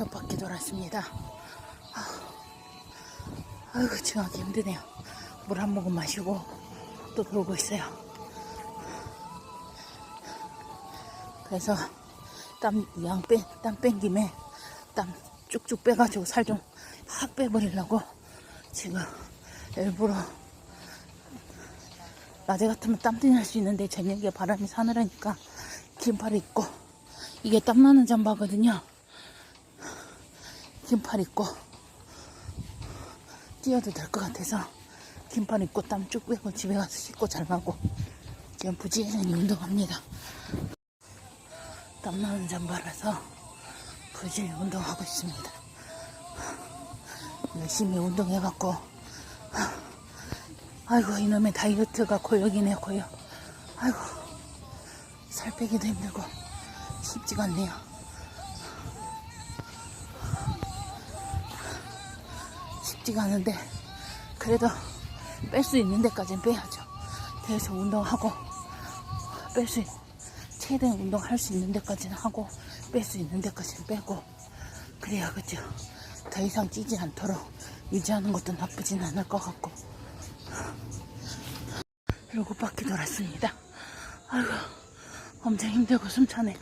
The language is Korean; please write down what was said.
다섯 바퀴 돌았습니다. 아, 아이고, 지나기 힘드네요. 물 한 모금 마시고 또 돌고 있어요. 그래서 땀, 양 빼, 땀뺀 김에 땀 쭉쭉 빼가지고 살 좀 확 빼버리려고 지금 일부러 낮에 같으면 땀띠 날 수 있는데 저녁에 바람이 사늘하니까 긴팔 입고 이게 땀나는 잠바거든요. 긴팔 입고 뛰어도 될 것 같아서 긴팔 입고 땀 쭉 빼고 집에 가서 씻고 잘라고 지금 부지런히 운동합니다. 땀나는 잠바라서 부지런히 운동하고 있습니다. 열심히 운동해갖고 아이고 이놈의 다이어트가 고역이네 고역 아이고 살 빼기도 힘들고 쉽지가 않네요 쉽지가 않은데 그래도 뺄 수 있는 데까지는 빼야죠 계속 운동하고 뺄 수 최대한 운동할 수 있는 데까지는 하고 뺄 수 있는 데까지는 빼고 그래야 그죠 더 이상 찌지 않도록 유지하는 것도 나쁘진 않을 것 같고 일곱 바퀴 돌았습니다. 아이고, 엄청 힘들고 숨차네.